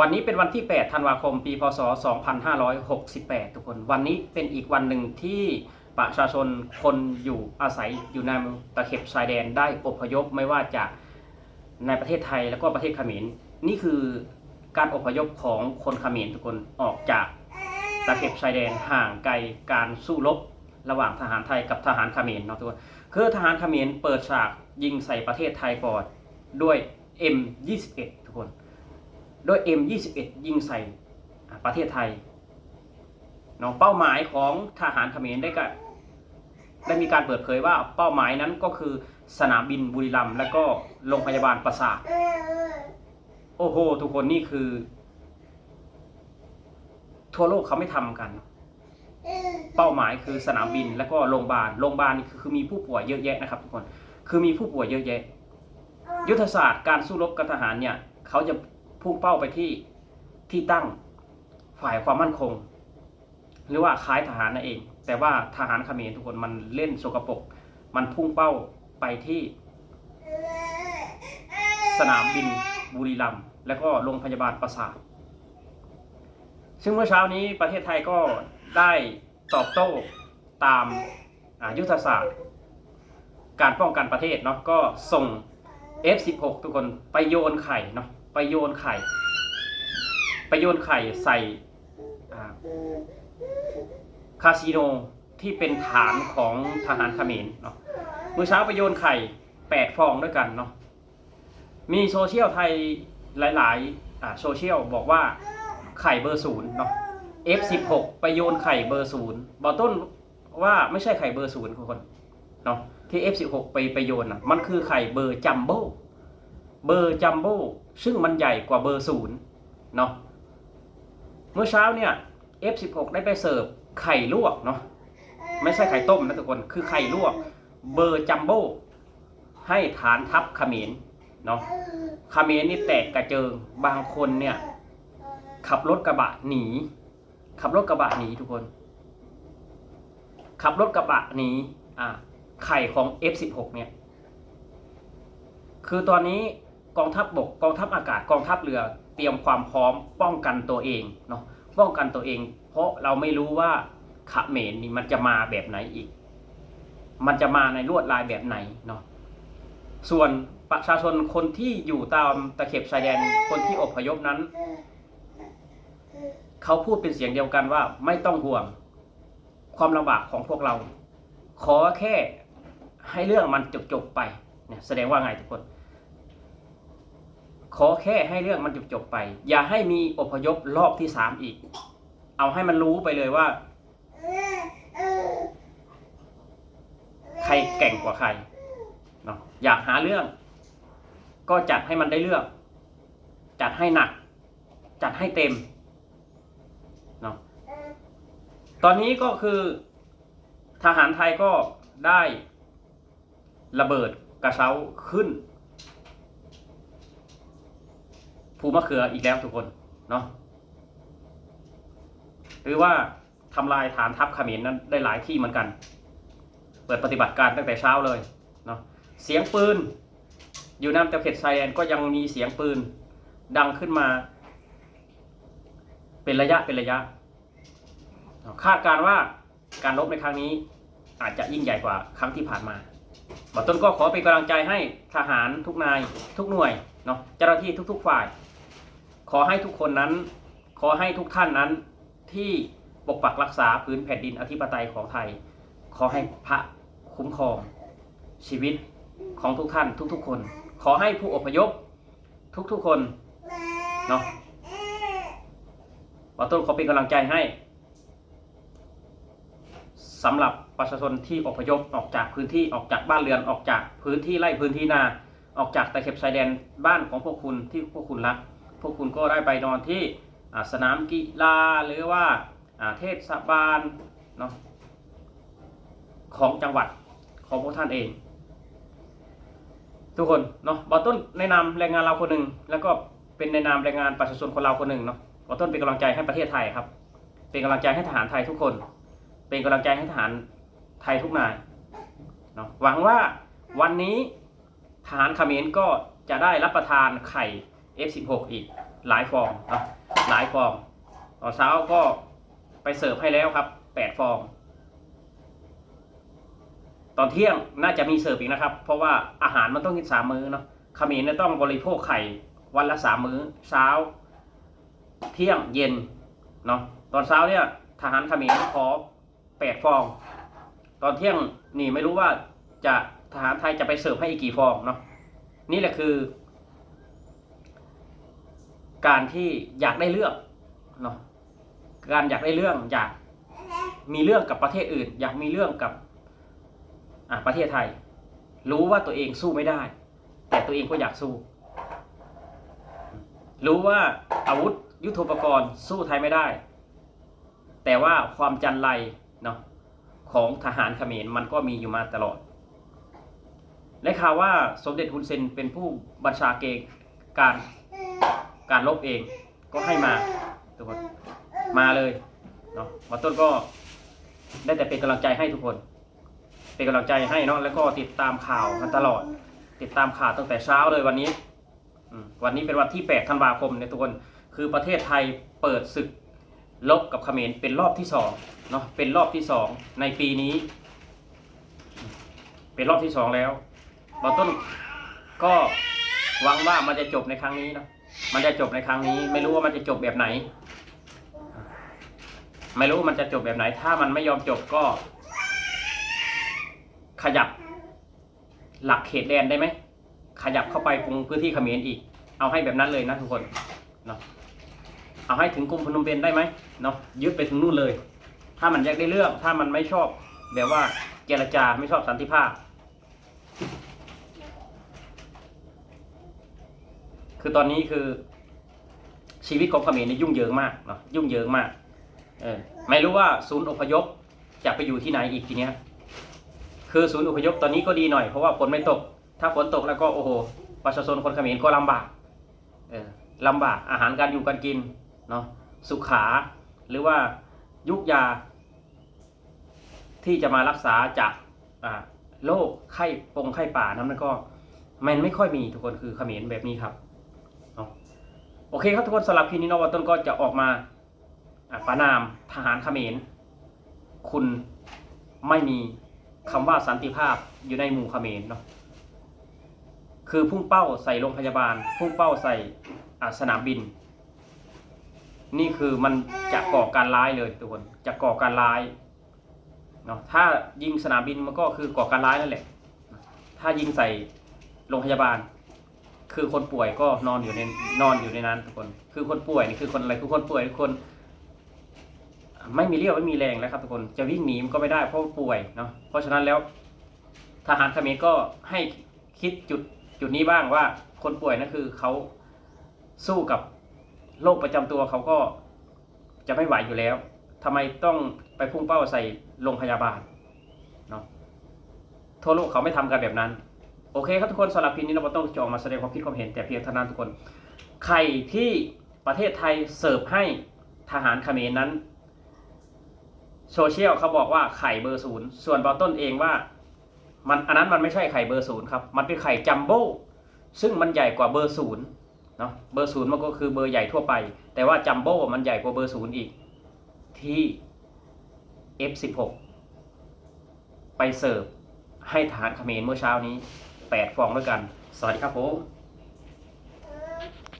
วันนี้เป็นวันที่ 8 ธันวาคม ปี พศ 2568 ทุกคน วันนี้เป็นอีกวันหนึ่งที่ประชาชนคนอยู่อาศัยอยู่ในตะเข็บชายแดนได้อพยพไม่ว่าจากในประเทศไทยแล้วก็ประเทศเขมร นี่คือการอพยพของคนเขมรทุกคนออกจากตะเข็บชายแดนห่างไกลการสู้รบระหว่างทหารไทยกับทหารเขมรเนาะทุกคนคือทหารเขมรเปิดฉากยิงใส่ประเทศไทยก่อนด้วย M21 ทุกคน โดย M21 ยิงใส่ประเทศไทยเนาะเป้าหมายของทหารเขมรได้ก็ได้มีการเปิดเผยว่าเป้าหมายนั้นก็คือสนามบินบุรีรัมย์และก็โรงพยาบาลประสาทโอ้โห ทุกคนนี่คือ ทั่วโลกเขาไม่ทำกัน เป้าหมายคือสนามบินและก็โรงพยาบาลโรงพยาบาลคือคือมีผู้ป่วยเยอะแยะนะครับทุกคนคือมีผู้ป่วยเยอะแยะ ยุทธศาสตร์การสู้รบกับทหารเนี่ยเขาจะ พุ่งเป้าไปที่ที่ตั้งฝ่ายความมั่นคง หรือว่าคล้ายทหารนั่นเอง แต่ว่าทหารเขมรทุกคนมันเล่นสกปรกมันพุ่งเป้าไปที่ สนามบินบุรีรัมย์และก็โรงพยาบาลประสาทซึ่งเมื่อเช้านี้ประเทศไทยก็ได้ตอบโต้ตามอายุทธศาสตร์ การป้องกันประเทศเนาะก็ส่ง F16 ทุกคนไปโยนไข่เนาะ ไปโยนไข่ ไปโยนไข่ใส่คาสิโนที่เป็นฐานของทหารเขมรเนาะเมื่อเช้าไปโยนไข่8ฟองด้วยกันเนาะมีโซเชียลไทยหลายๆโซเชียลบอกว่าไข่เบอร์ศูนย์เนาะ F16 ไปโยนไข่เบอร์ศูนย์บอกต้นว่าไม่ใช่ไข่เบอร์ศูนย์ทุกคนเนาะที่ F16 ไปไปโยนอะมันคือไข่เบอร์จัมโบ้ เบอร์จัมโบ้ซึ่งมันใหญ่กว่าเบอร์ศูนย์เนาะเมื่อเช้าเนี่ย F16 ได้ไปเสิร์ฟไข่ลวกเนาะไม่ใช่ไข่ต้มนะทุกคนคือไข่ลวก เบอร์จัมโบ้ให้ฐานทัพเขมรเนาะเขมรนี่แตกกระเจิงบางคนเนี่ยขับรถกระบะหนี ขับรถกระบะหนีทุกคน ขับรถกระบะหนีอ่าไข่ของ F16 เนี่ย คือตอนนี้ กองทัพบบกกองทัพอากาศกองทัพเรือเตรียมความพร้อมป้องกันตัวเองเนาะป้องกันตัวเอง เพราะเราไม่รู้ว่าขเขมรนี่มันจะมาแบบไหนอีก มันจะมาในลวดลายแบบไหนเนาะส่วนประชาชนคนที่อยู่ตามตะเข็บชายแดนคนที่อพยพนั้น เขาพูดเป็นเสียงเดียวกันว่าไม่ต้องห่วงความลำบากของพวกเรา ขอแค่ให้เรื่องมันจบๆไปเนี่ยแสดงว่าไงทุกคน ขอแค่ให้เรื่องมันจบๆไป อย่าให้มีอพยพรอบที่สามอีก เอาให้มันรู้ไปเลยว่า ใครเก่งกว่าใครเนาะอยากหาเรื่อง ก็จัดให้มันได้เรื่อง จัดให้หนัก จัดให้เต็มเนาะตอนนี้ก็คือทหารไทยก็ได้ระเบิดกระเช้าขึ้น ภูมะเขืออีกแล้วทุกคนเนาะหรือว่าทำลายฐานทัพเขมรนั้นได้หลายที่เหมือนกัน เปิดปฏิบัติการตั้งแต่เช้าเลยเนาะเสียงปืน อยู่น้ำตะเข็ดไซแอนก็ยังมีเสียงปืนดังขึ้นมา เป็นระยะเป็นระยะ คาดการว่าการรบในครั้งนี้อาจจะยิ่งใหญ่กว่าครั้งที่ผ่านมาบอต้นก็ขอเป็นกำลังใจให้ทหารทุกนายทุกหน่วยเนาะเจ้าหน้าที่ทุก ๆ ฝ่าย อให้ทุกคนนั้น ขอให้ทุกท่านนั้นที่ปกปักรักษาพื้นแผ่นดินอธิปไตยของไทย ขอให้พระคุ้มครองชีวิตของทุกท่านทุกๆคน ขอให้ผู้อพยพทุกๆคนเนาะบอต้นขอเป็นกำลังใจให้สำหรับประชาชนที่อพยพออกจากพื้นที่ออกจากบ้านเรือนออกจากพื้นที่ไร่พื้นที่นาออกจากตะเข็บชายแดนบ้านของพวกคุณที่พวกคุณรัก วกคุณก็ได้ไปนอนที่สนามกีฬาหรือว่าเทศบาลเนาะของจังหวัดของพวกท่านเอง ทุกคนเนาะบอต้นในนามแรงงานเราคนหนึ่งแล้วก็เป็นในนามแรงงานประชาชนคนเราคนหนึ่งเนาะขอต้นเป็นกำลังใจให้ประเทศไทยครับ เป็นกำลังใจให้ทหารไทยทุกคน เป็นกำลังใจให้ทหารไทยทุกนายเนาะหวังว่าวันนี้ทหารเขมรก็จะได้รับประทานไข่ F16 อีกหลายฟองนะหลายฟองตอนเช้าก็ไปเสิร์ฟให้แล้วครับแปดฟอง ตอนเที่ยงน่าจะมีเสิร์ฟอีกนะครับ เพราะว่าอาหารมันต้องกินสามมื้อเนาะขมรเนี่ยต้องบริโภคไข่วันละสามมื้อเช้า เที่ยงเย็นเนาะตอนเช้าเนี่ยทหารขมรขอแปดฟอง ตอนเที่ยงนี่ไม่รู้ว่าจะทหารไทยจะไปเสิร์ฟให้อีกกี่ฟองเนาะนี่แหละคือ การที่อยากได้เรื่องเนาะการอยากได้เรื่องอยากมีเรื่องกับประเทศอื่น อยากมีเรื่องกับอะประเทศไทย รู้ว่าตัวเองสู้ไม่ได้ แต่ตัวเองก็อยากสู้ รู้ว่าอาวุธยุทโธปกรณ์สู้ไทยไม่ได้ แต่ว่าความจันไรเนาะของทหารเขมรมันก็มีอยู่มาตลอด และข่าวว่าสมเด็จฮุนเซนเป็นผู้บัญชาเกการ การลบเองก็ให้มาทุกคนมาเลยเนาะหมอต้นก็ได้แต่เป็นกำลังใจให้ทุกคน เป็นกำลังใจให้เนาะแล้วก็ติดตามข่าวกันตลอด ติดตามข่าวตั้งแต่เช้าเลยวันนี้วันนี้เป็นวันที่8ธันวาคมเนี่ยทุกคนคือประเทศไทยเปิดศึกลบกับเขมรเป็นรอบที่สองเนาะเป็นรอบที่สองในปีนี้ เป็นรอบที่สองแล้วบอต้นก็หวังว่ามันจะจบในครั้งนี้เนาะ มันจะจบในครั้งนี้ ไม่รู้ว่ามันจะจบแบบไหน ไม่รู้มันจะจบแบบไหน ถ้ามันไม่ยอมจบก็ ขยับ หลักเขตแดนได้ไหม ขยับเข้าไปตรงพื้นที่เขมรอีก เอาให้แบบนั้นเลยนะทุกคนเนาะเอาให้ถึงกรุงพนมเปญได้ไหมเนาะยึดไปถึงนู่นเลย ถ้ามันอยากได้เรื่องถ้ามันไม่ชอบแบบว่าเจรจาไม่ชอบสันติภาพ คือตอนนี้คือ ชีวิตของเขมรเนี่ยยุ่งเหยิงมากเนาะยุ่งเหยิงมาก เออไม่รู้ว่าศูนย์อพยพจะไปอยู่ที่ไหนอีกทีเนี้ย คือศูนย์อพยพตอนนี้ก็ดีหน่อยเพราะว่าฝนไม่ตก ถ้าฝนตกแล้วก็โอ้โหประชาชนคนเขมรก็ลำบากเออลำบากอาหารการอยู่การกินเนาะสุขา หรือว่ายุกยา ที่จะมารักษาจากอ่าโรคไข้ปงไข้ป่านั้นก็มันไม่ค่อยมีทุกคนคือเขมรแบบนี้ครับ โอเคครับทุกคนสำหรับคลิปนี้เนวัตต้นก็จะออกมาประนามทหารเขมร คุณไม่มีคำว่าสันติภาพอยู่ในหมู่เขมรเนาะคือพุ่งเป้าใส่โรงพยาบาล พุ่งเป้าใส่สนามบิน นี่คือมันจะก่อการร้ายเลยทุกคนจะก่อการร้ายเนาะถ้ายิงสนามบินมันก็คือก่อการร้ายนั่นแหละ ถ้ายิงใส่โรงพยาบาล คือคนป่วยก็นอนอยู่ในนอนอยู่ในนั้นทุกคน คือคนป่วยนี่คือคนอะไรคือคนป่วยคือคน ไม่มีเรี่ยวไม่มีแรงแล้วครับทุกคนจะวิ่งหนีมันก็ไม่ได้เพราะป่วยเนาะเพราะฉะนั้นแล้วทหารเขมรก็ให้คิดจุดจุดนี้บ้างว่า คนป่วยนั่นคือเขาสู้กับโรคประจำตัวเขาก็จะไม่ไหวอยู่แล้วทำไมต้องไปพุ่งเป้าใส่โรงพยาบาลเนาะทั่วโลกเขาไม่ทำกันแบบนั้น โอเคครับทุกคนสำหรับพีนี้เราต้องจะออกมาแสดงความคิดความเห็นแต่เพียงเท่านั้นทุกคนไข่ที่ประเทศไทยเสิร์ฟให้ทหารเขมรนั้น โซเชียลเขาบอกว่าไข่เบอร์ศูนย์ส่วนบอต้นเองว่ามันอันนั้นมันไม่ใช่ไข่เบอร์ศูนย์ครับมันเป็นไข่จัมโบ้ซึ่งมันใหญ่กว่าเบอร์ศูนย์เนาะเบอร์ศูนย์มันก็คือเบอร์ใหญ่ทั่วไป แต่ว่าจัมโบ้มันใหญ่กว่าเบอร์ศูนย์อีกที่ F16 ไปเสิร์ฟให้ทหารเขมรเมื่อเช้านี้ 8 ฟองด้วยกัน สวัสดีครับผม